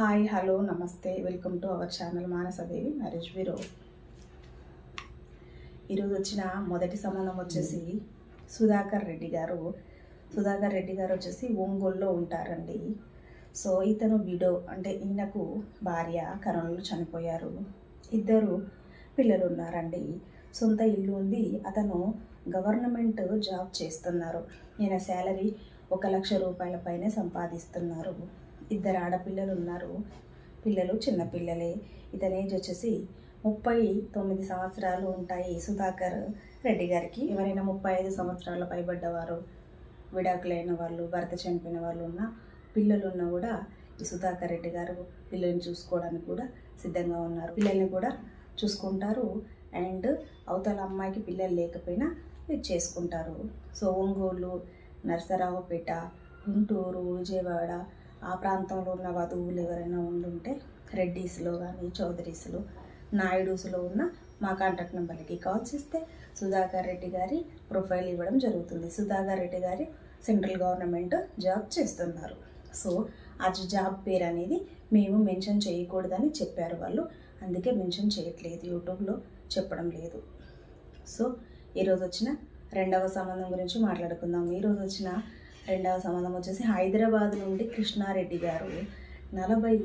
Hi hello నమస్తే. Welcome to our channel Manasadevi marriage bureau. ఈరోజు వచ్చిన మొదటి సంబంధం వచ్చేసి సుధాకర్ రెడ్డి గారు. సుధాకర్ రెడ్డి గారు వచ్చేసి ఒంగోలులో ఉంటారండి. సో ఇతను విడో అంటే ఈయనకు భార్య కరోనాలో చనిపోయారు. ఇద్దరు పిల్లలు ఉన్నారండి. సొంత ఇల్లు ఉంది. అతను గవర్నమెంట్ జాబ్ చేస్తున్నారు. ఈయన శాలరీ ఒక లక్ష రూపాయల పైనే సంపాదిస్తున్నారు. ఇద్దరు ఆడపిల్లలు ఉన్నారు పిల్లలు. చిన్నపిల్లలే ఇతని ఏజ్ వచ్చేసి ముప్పై తొమ్మిది సంవత్సరాలు ఉంటాయి. సుధాకర్ రెడ్డి గారికి ఎవరైనా ముప్పై ఐదు సంవత్సరాల పైబడ్డవారు విడాకులైన వాళ్ళు భర్త చనిపోయిన వాళ్ళు ఉన్న పిల్లలు ఉన్నా కూడా ఈ సుధాకర్ రెడ్డి గారు పిల్లల్ని చూసుకోవడానికి కూడా సిద్ధంగా ఉన్నారు. పిల్లల్ని కూడా చూసుకుంటారు. అండ్ అవతల అమ్మాయికి పిల్లలు లేకపోయినా ఇది చేసుకుంటారు. సో ఒంగోలు నరసరావుపేట గుంటూరు విజయవాడ ఆ ప్రాంతంలో ఉన్న వధువులు ఎవరైనా ఉండుంటే రెడ్డీస్లో కానీ చౌదరీస్లో నాయుడుస్లో ఉన్న మా కాంటాక్ట్ నెంబర్కి కాల్ చేస్తే సుధాకర్ రెడ్డి గారి ప్రొఫైల్ ఇవ్వడం జరుగుతుంది. సుధాకర్ రెడ్డి గారి సెంట్రల్ గవర్నమెంట్ జాబ్ చేస్తున్నారు. సో ఆ జాబ్ పేరు అనేది మేము మెన్షన్ చేయకూడదని చెప్పారు వాళ్ళు. అందుకే మెన్షన్ చేయట్లేదు. యూట్యూబ్లో చెప్పడం లేదు. సో ఈరోజు వచ్చిన రెండవ సంబంధం గురించి మాట్లాడుకుందాం. ఈరోజు వచ్చిన రెండవ సంబంధం వచ్చేసి హైదరాబాద్ నుండి కృష్ణారెడ్డి గారు నలభై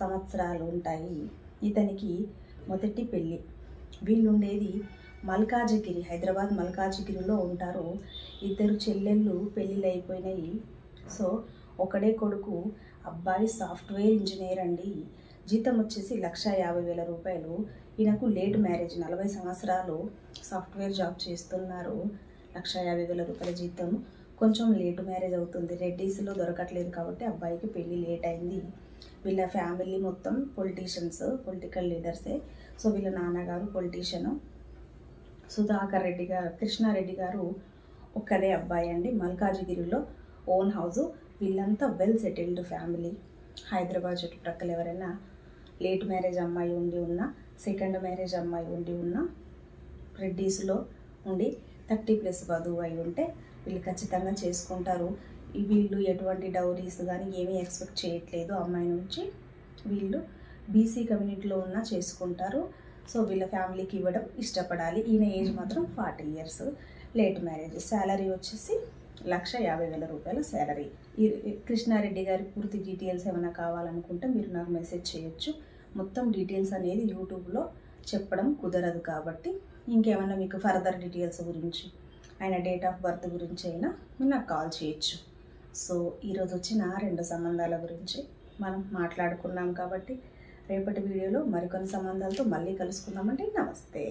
సంవత్సరాలు ఉంటాయి. ఇతనికి మొదటి పెళ్ళి వీళ్ళుండేది మల్కాజిగిరి హైదరాబాద్ మల్కాజిగిరిలో ఉంటారు. ఇద్దరు చెల్లెళ్ళు పెళ్ళిళ్ళు అయిపోయినాయి సో ఒకడే కొడుకు అబ్బాయి సాఫ్ట్వేర్ ఇంజనీర్ అండి. జీతం వచ్చేసి లక్ష యాభై వేల రూపాయలు. ఈయనకు లేట్ మ్యారేజ్ నలభై సంవత్సరాలు సాఫ్ట్వేర్ జాబ్ చేస్తున్నారు. లక్ష యాభై వేల రూపాయల జీతం. కొంచెం లేట్ మ్యారేజ్ అవుతుంది. రెడ్డీస్లో దొరకట్లేదు కాబట్టి అబ్బాయికి పెళ్ళి లేట్ అయింది. వీళ్ళ ఫ్యామిలీ మొత్తం పొలిటీషియన్స్ పొలిటికల్ లీడర్సే సో వీళ్ళ నాన్నగారు పొలిటీషియను సుధాకర్ రెడ్డి గారు కృష్ణారెడ్డి గారు ఒక్కదే అబ్బాయి అండి. మల్కాజిగిరిలో ఓన్ హౌస్ వీళ్ళంతా వెల్ సెటిల్డ్ ఫ్యామిలీ హైదరాబాద్ చుట్టుప్రక్కల ఎవరైనా లేట్ మ్యారేజ్ అమ్మాయి ఉండి ఉన్న సెకండ్ మ్యారేజ్ అమ్మాయి ఉండి ఉన్న రెడ్డీస్లో ఉండి థర్టీ ప్లస్ వధువు అయి ఉంటే వీళ్ళు ఖచ్చితంగా చేసుకుంటారు. వీళ్ళు ఎటువంటి డౌరీస్ కానీ ఏమీ ఎక్స్పెక్ట్ చేయట్లేదు. అమ్మాయి నుంచి వీళ్ళు బీసీ కమ్యూనిటీలో ఉన్నా చేసుకుంటారు. సో వీళ్ళ ఫ్యామిలీకి ఇవ్వడం ఇష్టపడాలి. ఈయన ఏజ్ మాత్రం forty years late marriage salary వచ్చేసి లక్ష యాభై వేల రూపాయల శాలరీ ఈ కృష్ణారెడ్డి గారి పూర్తి డీటెయిల్స్ ఏమైనా కావాలనుకుంటే మీరు నాకు మెసేజ్ చేయొచ్చు. మొత్తం డీటెయిల్స్ అనేది యూట్యూబ్లో చెప్పడం కుదరదు కాబట్టి ఇంకేమైనా మీకు ఫర్దర్ డీటెయిల్స్ గురించి ఆయన డేట్ ఆఫ్ బర్త్ గురించి అయినా మీరు నాకు కాల్ చేయొచ్చు. సో ఈరోజు వచ్చిన రెండు సంబంధాల గురించి మనం మాట్లాడుకున్నాం కాబట్టి రేపటి వీడియోలో మరికొన్ని సంబంధాలతో మళ్ళీ కలుసుకుందామంటే నమస్తే.